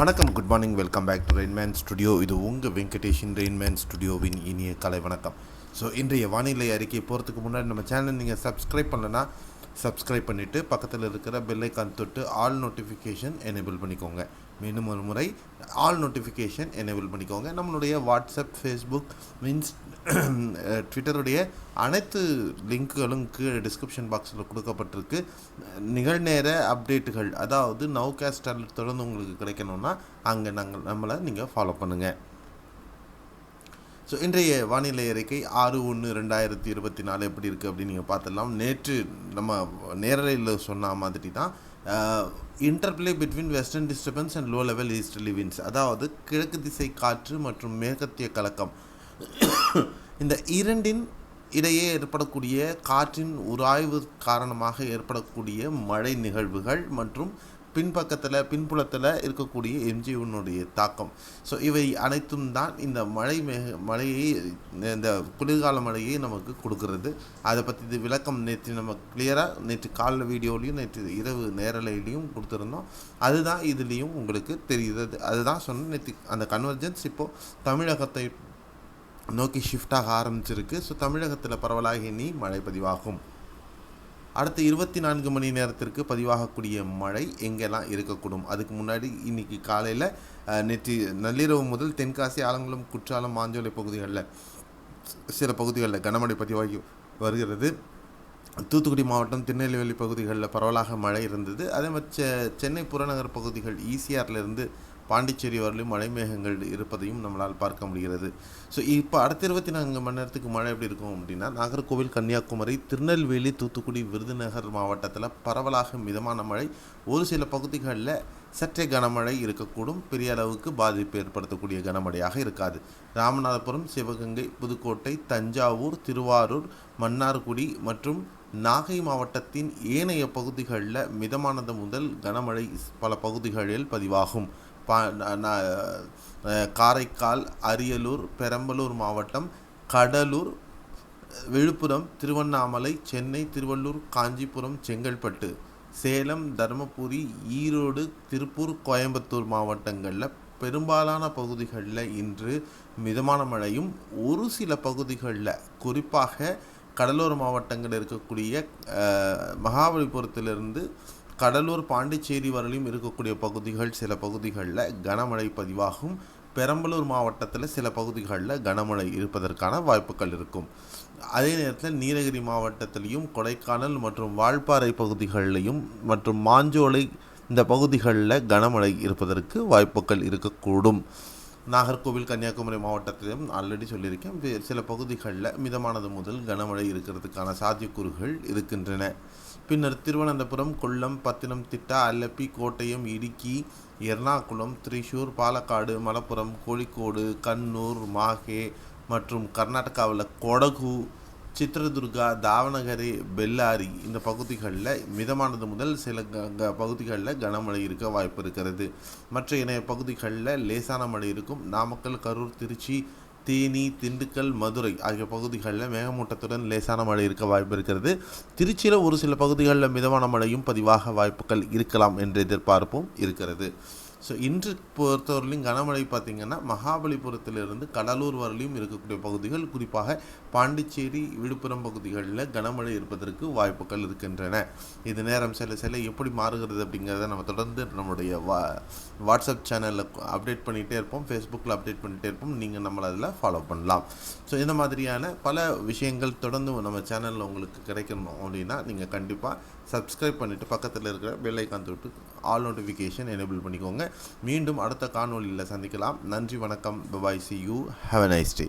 வணக்கம் good morning welcome back to Rainman studio இது உங்கள் வெங்கடேஷன் ரெயின்மேன் ஸ்டுடியோவின் இனிய கலை வணக்கம். ஸோ இன்றைய வானிலை அறிக்கை போகிறதுக்கு முன்னாடி நம்ம சேனல் நீங்கள் சப்ஸ்கிரைப் பண்ணலன்னா சப்ஸ்கிரைப் பண்ணிவிட்டு பக்கத்தில் இருக்கிற பெல் ஐக்கான் தொட்டு ஆல் நோட்டிஃபிகேஷன் எனேபிள் பண்ணிக்கோங்க. மீண்டும் ஒரு முறை ஆல் நோட்டிஃபிகேஷன் எனேபிள் பண்ணிக்கோங்க. நம்மளுடைய வாட்ஸ்அப் ஃபேஸ்புக் மீன்ஸ் ட்விட்டருடைய அனைத்து லிங்க்குகளும் கீழே டிஸ்கிரிப்ஷன் பாக்ஸில் கொடுக்கப்பட்டிருக்கு. நிகழ்நேர அப்டேட்டுகள் அதாவது நவ்காஸ்ட் அலர்ட் தொடர்ந்து உங்களுக்கு கிடைக்கணும்னா அங்கே நாங்கள் நம்மளை நீங்கள் ஃபாலோ பண்ணுங்கள் ஸோ இன்றைய வானிலை அறிக்கை ஆறு ஒன்று ரெண்டாயிரத்தி இருபத்தி நாலு எப்படி இருக்குது அப்படின்னு நீங்கள் பார்த்துடலாம். நேற்று நம்ம நேரலையில் சொன்ன மாதிரி தான் interplay between western disturbance and low level easterly winds அதாவது கிழக்கு திசை காற்று மற்றும் மேற்கத்திய கலக்கம். இந்த இரண்டின் இடையே ஏற்படக்கூடிய காற்றின் உராய்வு காரணமாக ஏற்படக்கூடிய மழை நிகழ்வுகள் மற்றும் பின்பக்கத்தில் பின்புலத்தில் இருக்கக்கூடிய எம்ஜிஓனுடைய தாக்கம். ஸோ இவை அனைத்தும் தான் இந்த மழை மேக மழையை இந்த குளிர்கால மழையை நமக்கு கொடுக்கறது. அதை பற்றி இது விளக்கம் நேற்று நம்ம கிளியராக நேற்று காலைல வீடியோலையும் நேற்று இரவு நேரலையிலையும் கொடுத்துருந்தோம். அதுதான் இதுலேயும் உங்களுக்கு தெரிகிறது. அதுதான் சொன்னேன் நேற்று அந்த கன்வர்ஜென்ஸ் இப்போது தமிழகத்தை நோக்கி ஷிஃப்டாக ஆரம்பிச்சிருக்கு. ஸோ தமிழகத்தில் பரவலாக இனி மழை பதிவாகும். அடுத்த இருபத்தி நான்கு மணி நேரத்திற்கு பதிவாகக்கூடிய மழை எங்கெல்லாம் இருக்கக்கூடும்? அதுக்கு முன்னாடி இன்றைக்கி காலையில் நேற்று நள்ளிரவு முதல் தென்காசி ஆலங்குளம் குற்றாலம் மாஞ்சோலை பகுதிகளில் சில பகுதிகளில் கனமழை பதிவாகி வருகிறது. தூத்துக்குடி மாவட்டம் திருநெல்வேலி பகுதிகளில் பரவலாக மழை இருந்தது. அதே மாதிரி சென்னை புறநகர் பகுதிகள் ஈசிஆர்லேருந்து பாண்டிச்சேரி வரலையும் மழை மேகங்கள் இருப்பதையும் நம்மளால் பார்க்க முடிகிறது. ஸோ இப்போ அடுத்த இருபத்தி நான்கு மணி நேரத்துக்கு மழை எப்படி இருக்கும் அப்படின்னா நாகர்கோவில் கன்னியாகுமரி திருநெல்வேலி தூத்துக்குடி விருதுநகர் மாவட்டத்தில் பரவலாக மிதமான மழை. ஒரு சில பகுதிகளில் சற்றே கனமழை இருக்கக்கூடும். பெரிய அளவுக்கு பாதிப்பு ஏற்படுத்தக்கூடிய கனமழையாக இருக்காது. ராமநாதபுரம் சிவகங்கை புதுக்கோட்டை தஞ்சாவூர் திருவாரூர் மன்னார்குடி மற்றும் நாகை மாவட்டத்தின் ஏனைய பகுதிகளில் மிதமானது முதல் கனமழை பல பகுதிகளில் பதிவாகும். பா காரைக்கால் அரியலூர் பெரம்பலூர் மாவட்டம் கடலூர் விழுப்புரம் திருவண்ணாமலை சென்னை திருவள்ளூர் காஞ்சிபுரம் செங்கல்பட்டு சேலம் தருமபுரி ஈரோடு திருப்பூர் கோயம்புத்தூர் மாவட்டங்களில் பெரும்பாலான பகுதிகளில் இன்று மிதமான மழையும் ஒரு சில பகுதிகளில் குறிப்பாக கடலோர மாவட்டங்களில் இருக்கக்கூடிய மகாபலிபுரத்திலிருந்து கடலூர் பாண்டிச்சேரி வரலையும் இருக்கக்கூடிய பகுதிகள் சில பகுதிகளில் கனமழை பதிவாகும். பெரம்பலூர் மாவட்டத்தில் சில பகுதிகளில் கனமழை இருப்பதற்கான வாய்ப்புகள் இருக்கும். அதே நேரத்தில் நீலகிரி மாவட்டத்திலையும் கொடைக்கானல் மற்றும் வால்பாறை பகுதிகளிலையும் மற்றும் மாஞ்சோலை இந்த பகுதிகளில் கனமழை இருப்பதற்கு வாய்ப்புகள் இருக்கக்கூடும். நாகர்கோவில் கன்னியாகுமரி மாவட்டத்திலும் ஆல்ரெடி சொல்லியிருக்கேன். சில பகுதிகளில் மிதமானது முதல் கனமழை இருக்கிறதுக்கான சாத்தியக்கூறுகள் இருக்கின்றன. பின்னர் திருவனந்தபுரம் கொல்லம் பத்தனம்திட்டா அல்லப்பி கோட்டயம் இடுக்கி எர்ணாகுளம் திரிசூர் பாலக்காடு மலப்புரம் கோழிக்கோடு கண்ணூர் மாஹே மற்றும் கர்நாடகாவில் கொடகு சித்ரதுர்கா தாவணகரே பெல்லாரி இந்த பகுதிகளில் மிதமானது முதல் சில க பகுதிகளில் கனமழை இருக்க வாய்ப்பு இருக்கிறது. மற்ற இணைய பகுதிகளில் லேசான மழை இருக்கும். நாமக்கல் கரூர் திருச்சி தேனி திண்டுக்கல் மதுரை ஆகிய பகுதிகளில் மேகமூட்டத்துடன் லேசான மழை இருக்க வாய்ப்பு இருக்கிறது. திருச்சியில் ஒரு சில பகுதிகளில் மிதமான மழையும் பதிவாக வாய்ப்புகள் இருக்கலாம் என்ற எதிர்பார்ப்பும் இருக்கிறது. ஸோ இன்று பொறுத்தவரையிலும் கனமழை பார்த்திங்கன்னா மகாபலிபுரத்திலிருந்து கடலூர் வரலையும் இருக்கக்கூடிய பகுதிகள் குறிப்பாக பாண்டிச்சேரி விழுப்புரம் பகுதிகளில் கனமழை இருப்பதற்கு வாய்ப்புகள் இருக்கின்றன. இது நேரம் சில சில எப்படி மாறுகிறது அப்படிங்கிறத நம்ம தொடர்ந்து நம்மளுடைய வா வாட்ஸ்அப் சேனலில் அப்டேட் பண்ணிகிட்டே இருப்போம். ஃபேஸ்புக்கில் அப்டேட் பண்ணிகிட்டே இருப்போம். நீங்கள் நம்மளை அதில் ஃபாலோ பண்ணலாம். ஸோ இந்த மாதிரியான பல விஷயங்கள் தொடர்ந்து நம்ம சேனலில் உங்களுக்கு கிடைக்கணும் அப்படின்னா நீங்கள் கண்டிப்பாக சப்ஸ்கிரைப் பண்ணிவிட்டு பக்கத்தில் இருக்கிற பெல்லைக்கான் தொட்டு ஆல் நோட்டிஃபிகேஷன் எனேபிள் பண்ணிக்கோங்க. மீண்டும் அடுத்த காணொலியில் சந்திக்கலாம். நன்றி வணக்கம். Bye bye see you have a nice day